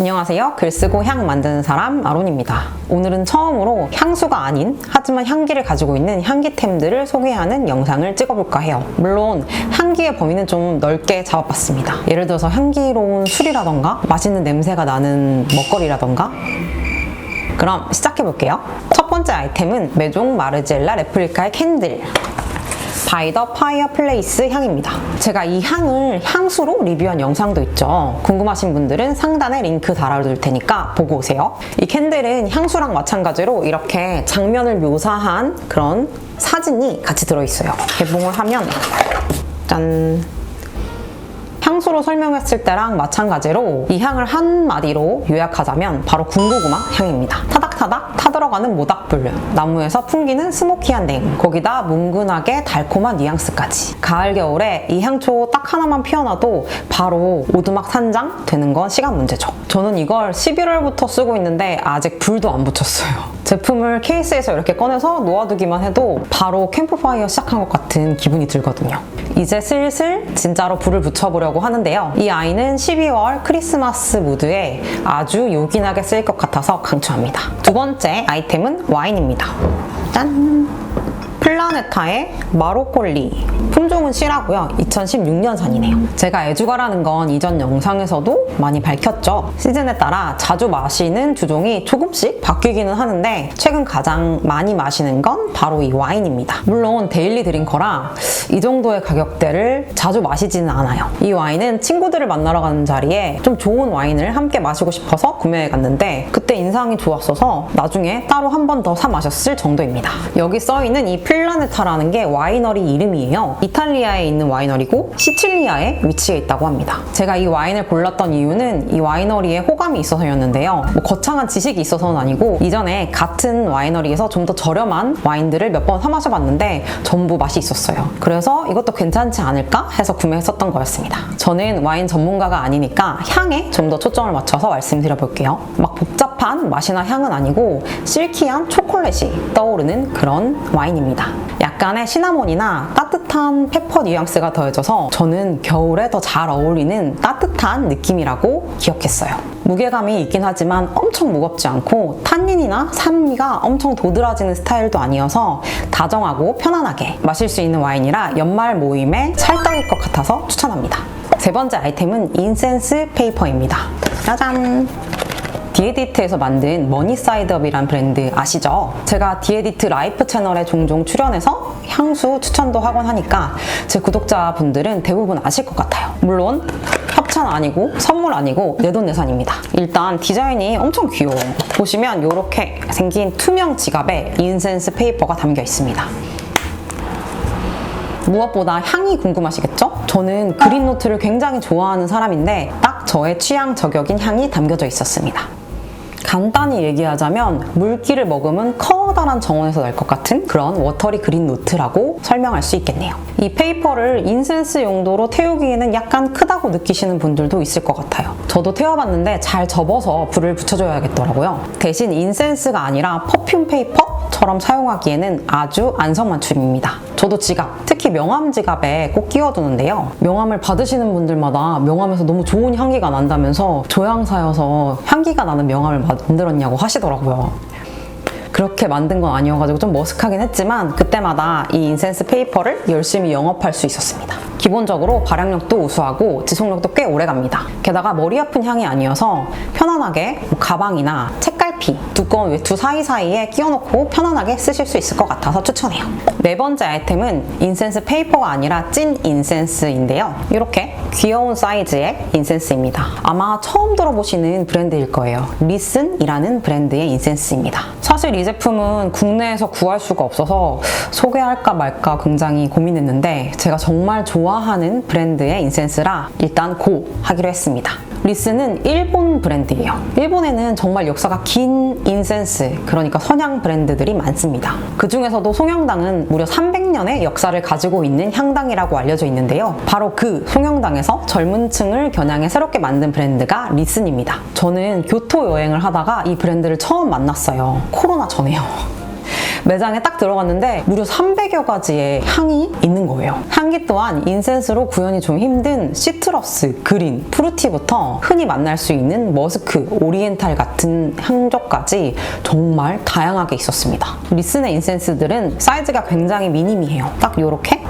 안녕하세요. 글 쓰고 향 만드는 사람 아론입니다. 오늘은 처음으로 향수가 아닌 하지만 향기를 가지고 있는 향기템들을 소개하는 영상을 찍어볼까 해요. 물론 향기의 범위는 좀 넓게 잡아봤습니다. 예를 들어서 향기로운 술이라던가 맛있는 냄새가 나는 먹거리라던가 그럼 시작해볼게요. 첫 번째 아이템은 메종 마르젤라 레플리카의 캔들. 바이 더 파이어 플레이스 향입니다. 제가 이 향을 향수로 리뷰한 영상도 있죠. 궁금하신 분들은 상단에 링크 달아둘 테니까 보고 오세요. 이 캔들은 향수랑 마찬가지로 이렇게 장면을 묘사한 그런 사진이 같이 들어있어요. 개봉을 하면 짠. 향수로 설명했을 때랑 마찬가지로 이 향을 한마디로 요약하자면 바로 군고구마 향입니다. 타닥타닥 타들어가는 모닥불, 나무에서 풍기는 스모키한 냉, 거기다 뭉근하게 달콤한 뉘앙스까지. 가을 겨울에 이 향초 딱 하나만 피어나도 바로 오두막 산장 되는 건 시간 문제죠. 저는 이걸 11월부터 쓰고 있는데 아직 불도 안 붙였어요. 제품을 케이스에서 이렇게 꺼내서 놓아두기만 해도 바로 캠프파이어 시작한 것 같은 기분이 들거든요. 이제 슬슬 진짜로 불을 붙여보려고 하는데요. 이 아이는 12월 크리스마스 무드에 아주 요긴하게 쓰일 것 같아서 강추합니다. 두 번째 아이템은 와인입니다. 짠! 플라네타의 마로콜리 품종은 C라고요. 2016년산이네요. 제가 애주가라는 건 이전 영상에서도 많이 밝혔죠. 시즌에 따라 자주 마시는 주종이 조금씩 바뀌기는 하는데 최근 가장 많이 마시는 건 바로 이 와인입니다. 물론 데일리 드링커라 이 정도의 가격대를 자주 마시지는 않아요. 이 와인은 친구들을 만나러 가는 자리에 좀 좋은 와인을 함께 마시고 싶어서 구매해 갔는데 그때 인상이 좋았어서 나중에 따로 한 번 더 사 마셨을 정도입니다. 여기 써있는 이 플라 네타라는 게 와이너리 이름이에요. 이탈리아에 있는 와이너리고 시칠리아에 위치해 있다고 합니다. 제가 이 와인을 골랐던 이유는 이 와이너리에 호감이 있어서였는데요. 뭐 거창한 지식이 있어서는 아니고 이전에 같은 와이너리에서 좀 더 저렴한 와인들을 몇 번 사 마셔봤는데 전부 맛이 있었어요. 그래서 이것도 괜찮지 않을까 해서 구매했었던 거였습니다. 저는 와인 전문가가 아니니까 향에 좀 더 초점을 맞춰서 말씀드려 볼게요. 막 복잡한 맛이나 향은 아니고 실키한 초콜릿이 떠오르는 그런 와인입니다. 약간의 시나몬이나 따뜻한 페퍼 뉘앙스가 더해져서 저는 겨울에 더 잘 어울리는 따뜻한 느낌이라고 기억했어요. 무게감이 있긴 하지만 엄청 무겁지 않고 탄닌이나 산미가 엄청 도드라지는 스타일도 아니어서 다정하고 편안하게 마실 수 있는 와인이라 연말 모임에 찰떡일 것 같아서 추천합니다. 세 번째 아이템은 인센스 페이퍼입니다. 짜잔! 디에디트에서 만든 머니사이드업이란 브랜드 아시죠? 제가 디에디트 라이프 채널에 종종 출연해서 향수 추천도 하곤 하니까 제 구독자분들은 대부분 아실 것 같아요. 물론 협찬 아니고 선물 아니고 내 돈 내산입니다. 일단 디자인이 엄청 귀여워요. 보시면 이렇게 생긴 투명 지갑에 인센스 페이퍼가 담겨 있습니다. 무엇보다 향이 궁금하시겠죠? 저는 그린 노트를 굉장히 좋아하는 사람인데 딱 저의 취향 저격인 향이 담겨져 있었습니다. 간단히 얘기하자면 물기를 머금은 커다란 정원에서 날 것 같은 그런 워터리 그린 노트라고 설명할 수 있겠네요. 이 페이퍼를 인센스 용도로 태우기에는 약간 크다고 느끼시는 분들도 있을 것 같아요. 저도 태워봤는데 잘 접어서 불을 붙여줘야겠더라고요. 대신 인센스가 아니라 퍼퓸 페이퍼 처럼 사용하기에는 아주 안성맞춤입니다. 저도 지갑, 특히 명함 지갑에 꼭 끼워두는데요. 명함을 받으시는 분들마다 명함에서 너무 좋은 향기가 난다면서 조향사여서 향기가 나는 명함을 만들었냐고 하시더라고요. 그렇게 만든 건 아니어가지고 좀 머쓱하긴 했지만 그때마다 이 인센스 페이퍼를 열심히 영업할 수 있었습니다. 기본적으로 발향력도 우수하고 지속력도 꽤 오래 갑니다. 게다가 머리 아픈 향이 아니어서 편안하게 뭐 가방이나 책 갈피, 두꺼운 외투 사이사이에 끼워놓고 편안하게 쓰실 수 있을 것 같아서 추천해요. 네 번째 아이템은 인센스 페이퍼가 아니라 찐 인센스인데요. 이렇게 귀여운 사이즈의 인센스입니다. 아마 처음 들어보시는 브랜드일 거예요. 리슨이라는 브랜드의 인센스입니다. 사실 이 제품은 국내에서 구할 수가 없어서 소개할까 말까 굉장히 고민했는데 제가 정말 좋아하는 브랜드의 인센스라 일단 고 하기로 했습니다. 리스는 일본 브랜드예요. 일본에는 정말 역사가 긴 인센스, 그러니까 선향 브랜드들이 많습니다. 그 중에서도 송영당은 무려 300년의 역사를 가지고 있는 향당이라고 알려져 있는데요. 바로 그 송영당에서 젊은 층을 겨냥해 새롭게 만든 브랜드가 리슨입니다. 저는 교토 여행을 하다가 이 브랜드를 처음 만났어요. 코로나 전에요. 매장에 딱 들어갔는데 무려 300여 가지의 향이 있는 거예요. 향기 또한 인센스로 구현이 좀 힘든 시트러스, 그린, 프루티부터 흔히 만날 수 있는 머스크, 오리엔탈 같은 향조까지 정말 다양하게 있었습니다. 리슨의 인센스들은 사이즈가 굉장히 미니미해요. 딱 요렇게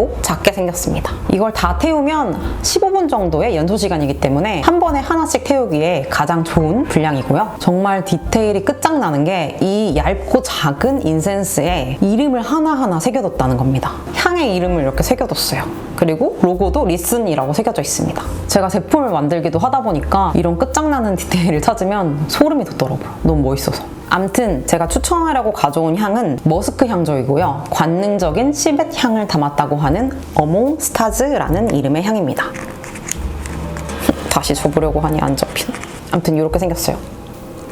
짧고 작게 생겼습니다. 이걸 다 태우면 15분 정도의 연소 시간이기 때문에 한 번에 하나씩 태우기에 가장 좋은 분량이고요. 정말 디테일이 끝장나는 게 이 얇고 작은 인센스에 이름을 하나하나 새겨뒀다는 겁니다. 향의 이름을 이렇게 새겨뒀어요. 그리고 로고도 리슨이라고 새겨져 있습니다. 제가 제품을 만들기도 하다 보니까 이런 끝장나는 디테일을 찾으면 소름이 돋더라고요. 너무 멋있어서. 암튼 제가 추천하려고 가져온 향은 머스크 향조이고요. 관능적인 시벳 향을 담았다고 하는 어몽 스타즈라는 이름의 향입니다. 다시 줘보려고 하니 안 접히네. 암튼 이렇게 생겼어요.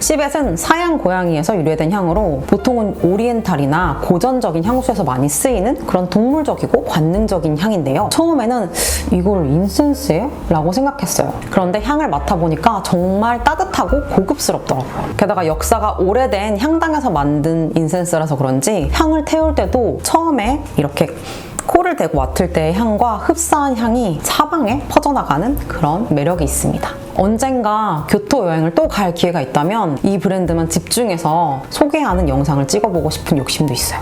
시벳은 사양 고양이에서 유래된 향으로 보통은 오리엔탈이나 고전적인 향수에서 많이 쓰이는 그런 동물적이고 관능적인 향인데요. 처음에는 이걸 인센스에? 라고 생각했어요. 그런데 향을 맡아보니까 정말 따뜻하고 고급스럽더라고요. 게다가 역사가 오래된 향당에서 만든 인센스라서 그런지 향을 태울 때도 처음에 이렇게 코를 대고 맡을 때의 향과 흡사한 향이 사방에 퍼져나가는 그런 매력이 있습니다. 언젠가 교토 여행을 또 갈 기회가 있다면 이 브랜드만 집중해서 소개하는 영상을 찍어보고 싶은 욕심도 있어요.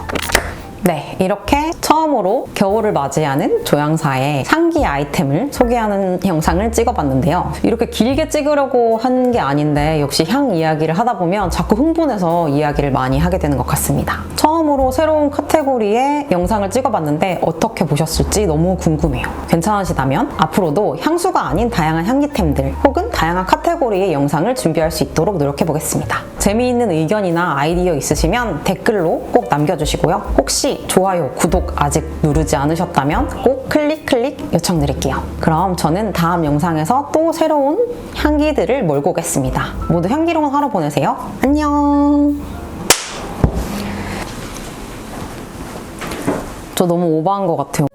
네, 이렇게 처음으로 겨울을 맞이하는 조향사의 향기 아이템을 소개하는 영상을 찍어봤는데요. 이렇게 길게 찍으려고 한 게 아닌데 역시 향 이야기를 하다 보면 자꾸 흥분해서 이야기를 많이 하게 되는 것 같습니다. 처음으로 새로운 카테고리의 영상을 찍어봤는데 어떻게 보셨을지 너무 궁금해요. 괜찮으시다면 앞으로도 향수가 아닌 다양한 향기템들 혹은 다양한 카테고리의 영상을 준비할 수 있도록 노력해 보겠습니다. 재미있는 의견이나 아이디어 있으시면 댓글로 꼭 남겨주시고요. 혹시 좋아요, 구독 아직 누르지 않으셨다면 꼭 클릭 클릭 요청드릴게요. 그럼 저는 다음 영상에서 또 새로운 향기들을 몰고 오겠습니다. 모두 향기로운 하루 보내세요. 안녕. 저 너무 오버한 것 같아요.